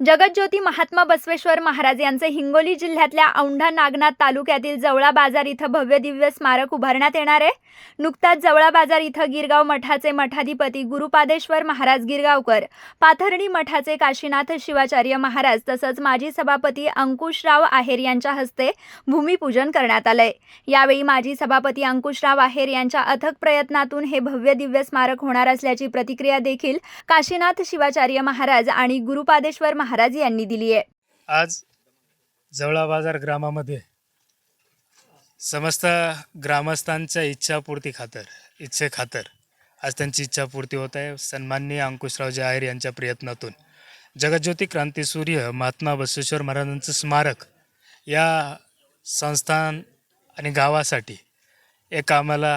जगज्योती महात्मा बसवेश्वर महाराज यांचे हिंगोली जिल्ह्यातल्या औंढा नागनाथ तालुक्यातील जवळा बाजार इथं भव्य दिव्य स्मारक उभारण्यात येणार आहे. नुकताच जवळा बाजार इथं गिरगाव मठाचे मठाधिपती गुरुपादेश्वर महाराज गिरगावकर पाथर्णी मठाचे काशीनाथ शिवाचार्य महाराज तसंच माजी सभापती अंकुशराव आहेर यांच्या हस्ते भूमिपूजन करण्यात आलंय. यावेळी माजी सभापती अंकुशराव आहेर यांच्या अथक प्रयत्नातून हे भव्य दिव्य स्मारक होणार असल्याची प्रतिक्रिया देखील काशीनाथ शिवाचार्य महाराज आणि गुरुपादेश्वर महाराज यांनी दिली आहे. आज जवळा बाजार ग्रामामध्ये समस्त ग्रामस्थांच्या इच्छापूर्ती खातर इच्छे खातर आज त्यांची इच्छापूर्ती होत आहे. सन्माननीय अंकुशरावजी आहेर यांच्या प्रयत्नातून जगज्योती क्रांती सूर्य महात्मा बसवेश्वर महाराजांचं स्मारक या संस्थान आणि गावासाठी एक आम्हाला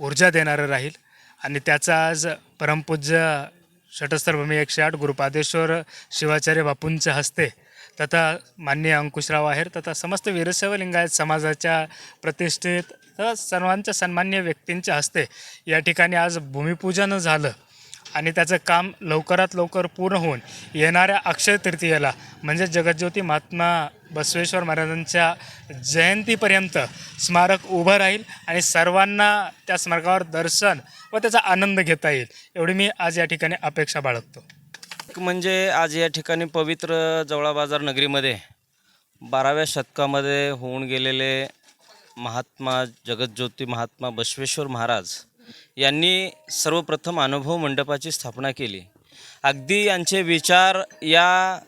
ऊर्जा देणारं राहील आणि त्याचा आज परमपूज्य षटस्तरभूमी एकशे आठ गुरुपादेश्वर शिवाचार्य बापूंच्या हस्ते तथा मान्य अंकुशराव आहेर तथा समस्त वीरशैव लिंगायत समाजाच्या प्रतिष्ठित तथा सर्वांच्या सन्मान्य व्यक्तींच्या हस्ते या ठिकाणी आज भूमिपूजन झालं. आणि त्याचं काम लवकरात लवकर पूर्ण होऊन येणाऱ्या अक्षय तृतीयेला म्हणजे जगज्योती महात्मा बसवेश्वर महाराजांच्या जयंतीपर्यंत स्मारक उभं राहील आणि सर्वांना त्या स्मारकावर दर्शन व त्याचा आनंद घेता येईल. एवढी मी आज या ठिकाणी अपेक्षा बाळगतो. एक म्हणजे आज या ठिकाणी पवित्र जवळा बाजार नगरीमध्ये बाराव्या शतकामध्ये होऊन गेलेले महात्मा जगज्योती महात्मा बसवेश्वर महाराज यांनी सर्वप्रथम अनुभव मंडपाची स्थापना केली. अगदी यांचे विचार या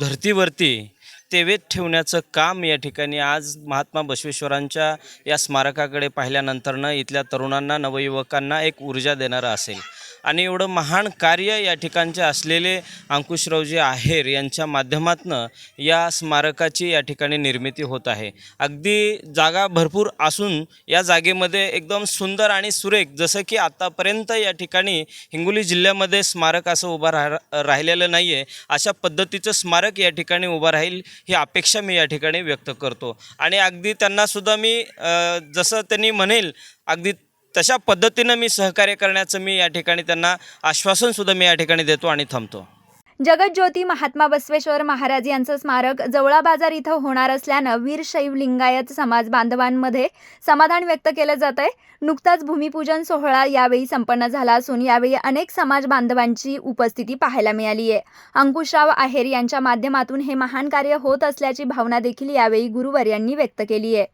धर्तीवरती तेवेत ठेवण्याचं काम या ठिकाणी आज महात्मा बसवेश्वरांच्या या स्मारकाकडे पाहिल्यानंतरनं इथल्या तरुणांना नवयुवकांना एक ऊर्जा देणारं असेल. आणि एवढं महान कार्य या ठिकाणचे असलेले अंकुशरावजी आहेर यांच्या माध्यमातनं या स्मारकाची या ठिकाणी निर्मिती होत आहे. अगदी जागा भरपूर असून या जागेमध्ये एकदम सुंदर आणि सुरेख जसं की आत्तापर्यंत या ठिकाणी हिंगोली जिल्ह्यामध्ये स्मारक असं उभं राह राहिलेलं नाही आहे अशा पद्धतीचं स्मारक या ठिकाणी उभं राहील ही अपेक्षा मी या ठिकाणी व्यक्त करतो. आणि अगदी त्यांनासुद्धा मी जसं त्यांनी म्हणेल अगदी तशा पद्धतीनं मी सहकार्य करण्याचं मी या ठिकाणी त्यांना आश्वासनसुद्धा मी या ठिकाणी देतो आणि थांबतो. जगज्योती महात्मा बसवेश्वर महाराज यांचं स्मारक जवळा बाजार इथं होणार असल्यानं वीरशैव लिंगायत समाज बांधवांमध्ये समाधान व्यक्त केलं जात आहे नुकताच भूमिपूजन सोहळा यावेळी संपन्न झाला असून यावेळी अनेक समाज बांधवांची उपस्थिती पाहायला मिळाली आहे. अंकुशराव आहेर यांच्या माध्यमातून हे महान कार्य होत असल्याची भावना देखील यावेळी गुरुवर यांनी व्यक्त केली आहे.